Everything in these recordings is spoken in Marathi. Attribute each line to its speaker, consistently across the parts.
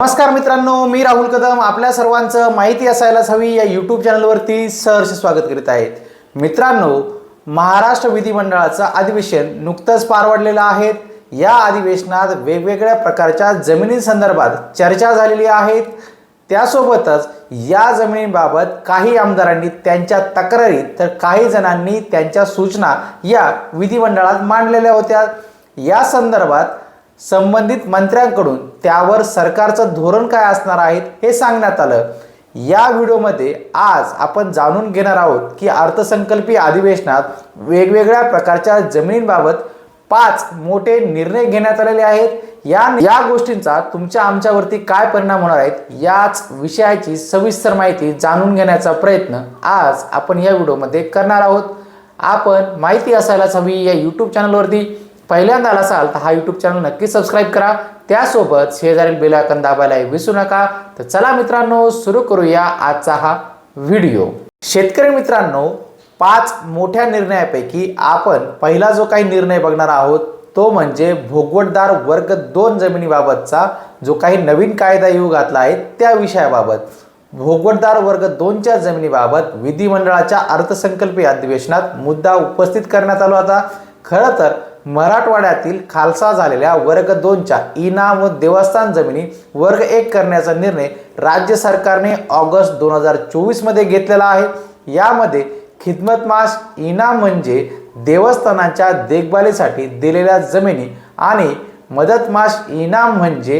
Speaker 1: नमस्कार मित्रांनो मी राहुल कदम. आपल्या सर्वांचं माहिती असायलाच हवी. या यूट्यूब चॅनलवरती सहर्ष स्वागत करीत आहेत. मित्रांनो महाराष्ट्र विधिमंडळाचं अधिवेशन नुकतंच पार पडलेलं आहे. या अधिवेशनात वेगवेगळ्या प्रकारच्या जमिनींसंदर्भात चर्चा झालेली आहेत त्यासोबतच या जमिनीबाबत काही आमदारांनी त्यांच्या तक्रारी तर काही जणांनी त्यांच्या सूचना या विधिमंडळात मांडलेल्या होत्या. या संदर्भात संबंधित मंत्र्यांकडून त्यावर सरकारचं धोरण काय असणार आहे हे सांगण्यात आलं. या व्हिडिओमध्ये आज आपण जाणून घेणार आहोत की अर्थसंकल्पीय अधिवेशनात वेगवेगळ्या प्रकारच्या जमिनींबाबत पाच मोठे निर्णय घेण्यात आलेले आहेत. या या गोष्टींचा तुमच्या आमच्यावरती काय परिणाम होणार आहेत याच विषयाची सविस्तर माहिती जाणून घेण्याचा प्रयत्न आज आपण या व्हिडिओमध्ये करणार आहोत. आपण माहिती असायलाच हवी या यूट्यूब चॅनलवरती पहिल्यांदा आला असाल तर हा यूट्यूब चॅनल नक्की सबस्क्राईब करा. त्यासोबत शेजारील बेल आयकॉन विसरू नका. तर चला मित्रांनो सुरू करूया आजचा हा व्हिडिओ शेतकरी मित्रांनो पाच मोठ्या निर्णयापैकी आपण पहिला जो काही निर्णय बघणार आहोत तो म्हणजे भोगवटदार वर्ग दोन जमिनीबाबतचा जो काही नवीन कायदा येऊ घातला आहे त्या विषयाबाबत. भोगवटदार वर्ग दोनच्या जमिनीबाबत विधिमंडळाच्या अर्थसंकल्पीय अधिवेशनात मुद्दा उपस्थित करण्यात आला होता. खरं तर मराठवाड्यातील खालसा झालेल्या वर्ग दोनच्या इनाम व देवस्थान जमिनी वर्ग एक करण्याचा निर्णय राज्य सरकारने ऑगस्ट दोन हजार चोवीसमध्ये घेतलेला आहे. यामध्ये खिदमतमास इनाम म्हणजे देवस्थानांच्या देखभालीसाठी दिलेल्या जमिनी आणि मदतमास इनाम म्हणजे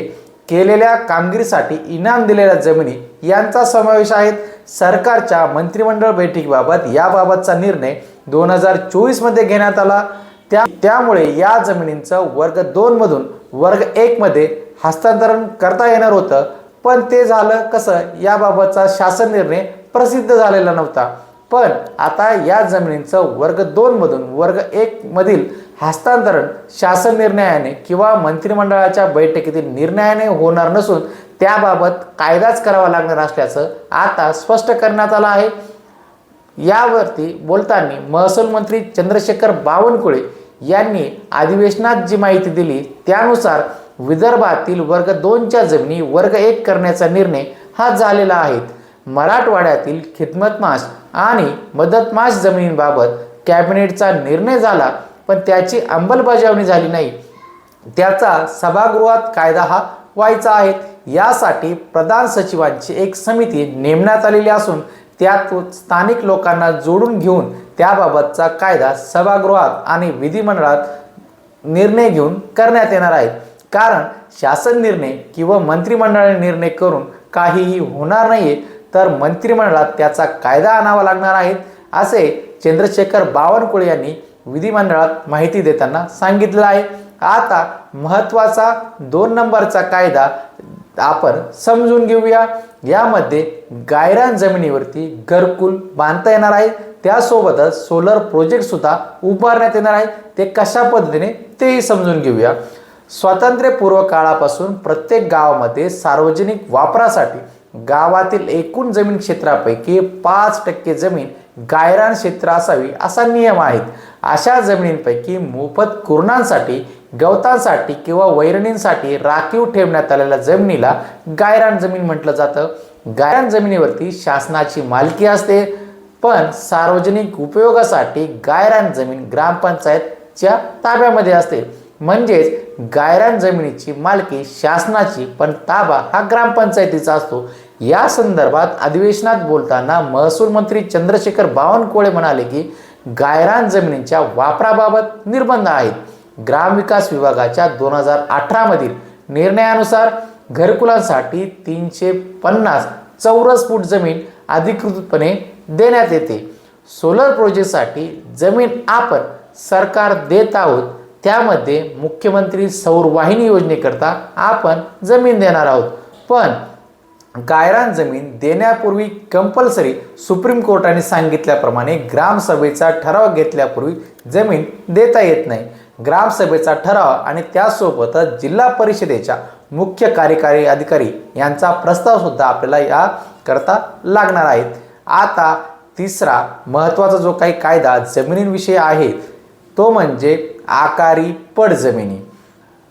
Speaker 1: केलेल्या कामगिरीसाठी इनाम दिलेल्या जमिनी यांचा समावेश आहे. सरकारच्या मंत्रिमंडळ बैठकीबाबत याबाबतचा निर्णय दोन हजार चोवीसमध्ये घेण्यात आला. त्या त्यामुळे या जमिनींचं वर्ग दोन मधून वर्ग एक मध्ये हस्तांतरण करता येणार होतं. पण ते झालं कसं? याबाबतचा शासन निर्णय प्रसिद्ध झालेला नव्हता. पण आता या जमिनींचं वर्ग दोन मधून वर्ग एक मधील हस्तांतरण शासन निर्णयाने किंवा मंत्रिमंडळाच्या बैठकीतील निर्णयाने होणार नसून त्याबाबत कायदाच करावा लागणार असल्याचं आता स्पष्ट करण्यात आलं आहे. यावरती बोलताना महसूल मंत्री चंद्रशेखर बावनकुळे यांनी अधिवेशनात जी माहिती दिली त्यानुसार विदर्भातील वर्ग दोनच्या जमिनी वर्ग एक करण्याचा निर्णय हा झालेला आहे. मराठवाड्यातील खिदमतमास आणि मदतमास जमिनींबाबत कॅबिनेटचा निर्णय झाला पण त्याची अंमलबजावणी झाली नाही. त्याचा सभागृहात कायदा हा व्हायचा आहे. यासाठी प्रधान सचिवांची एक समिती नेमण्यात आलेली असून त्यात स्थानिक लोकांना जोडून घेऊन त्याबाबतचा कायदा सभागृहात आणि विधिमंडळात निर्णय घेऊन करण्यात येणार आहे. कारण शासन निर्णय किंवा मंत्रिमंडळाने निर्णय करून काहीही होणार नाहीये तर मंत्रिमंडळात त्याचा कायदा आणावा लागणार आहे असे चंद्रशेखर बावनकुळे यांनी विधिमंडळात माहिती देताना सांगितलं आहे. आता महत्त्वाचा दोन नंबरचा कायदा आपण समजून घेऊया. यामध्ये गायरान जमिनीवरती घरकुल बांधता येणार आहे. त्यासोबतच सोलर प्रोजेक्टसुद्धा उभारण्यात येणार आहे. ते कशा पद्धतीने तेही समजून घेऊया. स्वातंत्र्यपूर्व काळापासून प्रत्येक गावामध्ये सार्वजनिक वापरासाठी गावातील एकूण जमीन क्षेत्रापैकी पाच टक्के जमीन गायरान क्षेत्र असावी असा नियम आहे अशा जमिनींपैकी मोफत कुरणांसाठी गवतांसाठी किंवा वैरणींसाठी राखीव ठेवण्यात आलेल्या जमिनीला गायरान जमीन म्हटलं जातं. गायरान जमिनीवरती शासनाची मालकी असते. पण सार्वजनिक उपयोगासाठी गायरान जमीन ग्रामपंचायतच्या ताब्यामध्ये असते. म्हणजेच गायरान जमिनीची मालकी शासनाची पण ताबा हा ग्रामपंचायतीचा असतो. या संदर्भात अधिवेशनात बोलताना महसूल मंत्री चंद्रशेखर बावनकुळे म्हणाले की गायरान जमिनींच्या वापराबाबत निर्बंध आहेत. ग्रामविकास विभागाच्या दोन हजार अठरामधील निर्णयानुसार घरकुलांसाठी तीनशे पन्नास चौरस फूट जमीन अधिकृतपणे देण्यात येते. सोलर प्रोजेक्टसाठी जमीन आपण सरकार देत आहोत त्यामध्ये मुख्यमंत्री सौर वाहिनी योजनेकरता आपण जमीन देणार आहोत. पण गायरान जमीन देण्यापूर्वी कंपल्सरी सुप्रीम कोर्टाने सांगितल्याप्रमाणे ग्रामसभेचा ठराव घेतल्यापूर्वी जमीन देता येत नाही. ग्रामसभेचा ठराव आणि त्यासोबतच जिल्हा परिषदेच्या मुख्य कार्यकारी अधिकारी यांचा प्रस्तावसुद्धा आपल्याला या करता लागणार आहेत. आता तिसरा महत्त्वाचा जो काही कायदा जमिनींविषयी आहे तो म्हणजे आकारी पडजमिनी.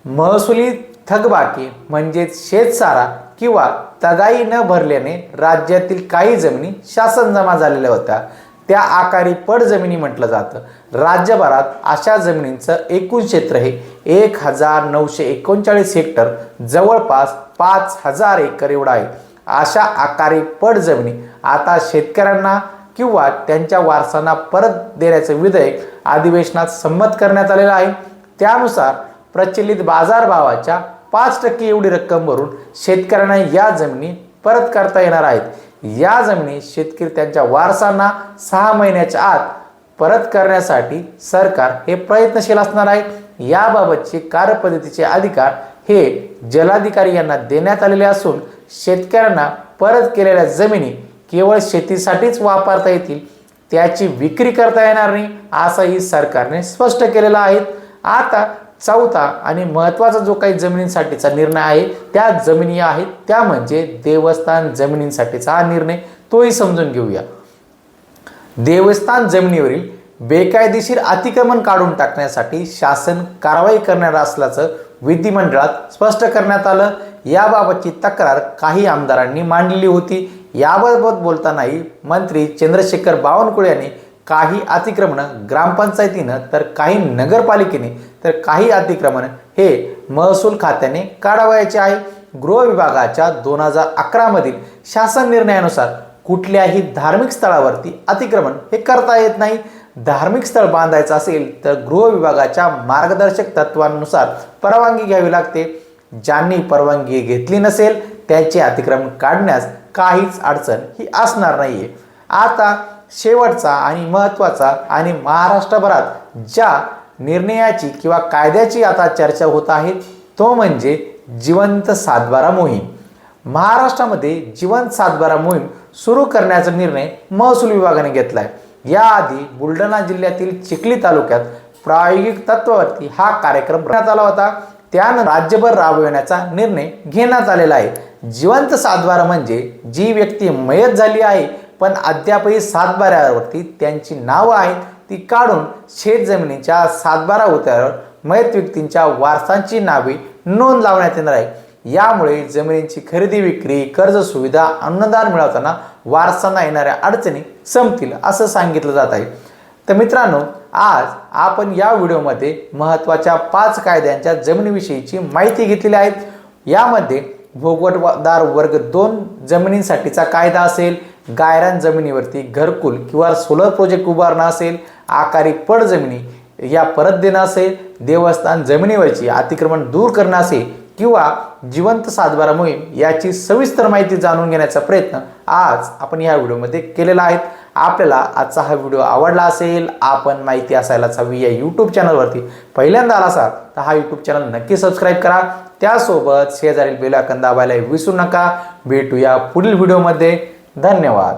Speaker 1: महसुली थकबाकी म्हणजेच शेतसारा किंवा तगाई न भरल्याने राज्यातील काही जमिनी शासन जमा झालेल्या होत्या. त्या आकारी पड जमिनी म्हटलं जातं. राज्यभरात अशा जमिनींचं एकूण क्षेत्र हे एक हजार नऊशे एकोणचाळीस हेक्टर जवळपास पाच हजार एकर एवढं आहे. अशा आकारी पड जमिनी आता शेतकऱ्यांना किंवा त्यांच्या वारसांना परत देण्याचं विधेयक अधिवेशनात संमत करण्यात आलेलं आहे. त्यानुसार प्रचलित बाजारभावाच्या पाच टक्के एवढी रक्कम भरून शेतकऱ्यांना या जमिनी परत करता येणार आहेत. या जमिनी शेतकरी त्यांच्या वारसांना सहा महिन्याच्या आत परत करण्यासाठी सरकार हे प्रयत्नशील असणार आहे. याबाबतचे कार्यपद्धतीचे अधिकार हे जलाधिकारी यांना देण्यात आलेले असून शेतकऱ्यांना परत केलेल्या जमिनी केवळ शेतीसाठीच वापरता येतील त्याची विक्री करता येणार नाही असंही सरकारने स्पष्ट केलेलं आहे. आता चौथा आणि महत्त्वाचा जो काही जमिनींसाठीचा निर्णय आहे त्या जमिनी आहेत त्या म्हणजे देवस्थान जमिनींसाठीचा हा निर्णय. तोही समजून घेऊया. देवस्थान जमिनीवरील बेकायदेशीर अतिक्रमण काढून टाकण्यासाठी शासन कारवाई करणार असल्याचं विधिमंडळात स्पष्ट करण्यात आलं. याबाबतची तक्रार काही आमदारांनी मांडलेली होती. याबाबत बोलतानाही मंत्री चंद्रशेखर बावनकुळे यांनी काही अतिक्रमणं ग्रामपंचायतीनं तर काही नगरपालिकेने तर काही अतिक्रमण हे महसूल खात्याने काढावयाचे आहे. गृह विभागाच्या दोन हजार अकरामधील शासन निर्णयानुसार कुठल्याही धार्मिक स्थळावरती अतिक्रमण हे करता येत नाही. धार्मिक स्थळ बांधायचं असेल तर गृह विभागाच्या मार्गदर्शक तत्वांनुसार परवानगी घ्यावी लागते. ज्यांनी परवानगी घेतली नसेल त्यांचे अतिक्रमण काढण्यास काहीच अडचण ही असणार नाहीये. आता शेवटचा आणि महत्त्वाचा आणि महाराष्ट्रभरात ज्या निर्णयाची किंवा कायद्याची आता चर्चा होत आहे तो म्हणजे जिवंत सातबारा मोहीम. महाराष्ट्रामध्ये जिवंत सातबारा मोहीम सुरू करण्याचा निर्णय महसूल विभागाने घेतला आहे याआधी बुलढाणा जिल्ह्यातील चिखली तालुक्यात प्रायोगिक तत्वावरती हा कार्यक्रम करण्यात आला होता. त्यानं राज्यभर राबविण्याचा निर्णय घेण्यात आलेला आहे. जिवंत सातबारा म्हणजे जी व्यक्ती मयत झाली आहे पण अद्यापही सातबाऱ्यावरती त्यांची नावं आहेत ती काढून शेत जमिनीच्या सातबारा उतारावर मयत व्यक्तींच्या वारसांची नावे नोंद लावण्यात येणार आहे. यामुळे जमिनींची खरेदी विक्री कर्ज सुविधा अनुदान मिळवताना वारसांना येणाऱ्या अडचणी संपतील असं सांगितलं जात आहे. तर मित्रांनो आज आपण या व्हिडिओमध्ये महत्त्वाच्या पाच कायद्यांच्या जमिनीविषयीची माहिती घेतलेली आहे. यामध्ये भोगवटदार वर्ग दोन जमिनींसाठीचा कायदा असेल गायरान जमिनीवरती घरकुल किंवा सोलर प्रोजेक्ट उभारणं असेल आकारी पड जमिनी या परत देणं असेल देवस्थान जमिनीवरची अतिक्रमण दूर करणं असेल किंवा जिवंत सातबारा मोहीम याची सविस्तर माहिती जाणून घेण्याचा प्रयत्न आज आपण या व्हिडिओमध्ये केलेला आहे. आपल्याला आजचा हा व्हिडिओ आवडला असेल आपण माहिती असायलाच हवी या यूट्यूब चॅनलवरती पहिल्यांदा आला असाल तर हा यूट्यूब चॅनल नक्की सबस्क्राईब करा. त्यासोबत शेजारील बेलाकन दाबायला विसरू नका. भेटूया पुढील व्हिडिओमध्ये धन्यवाद.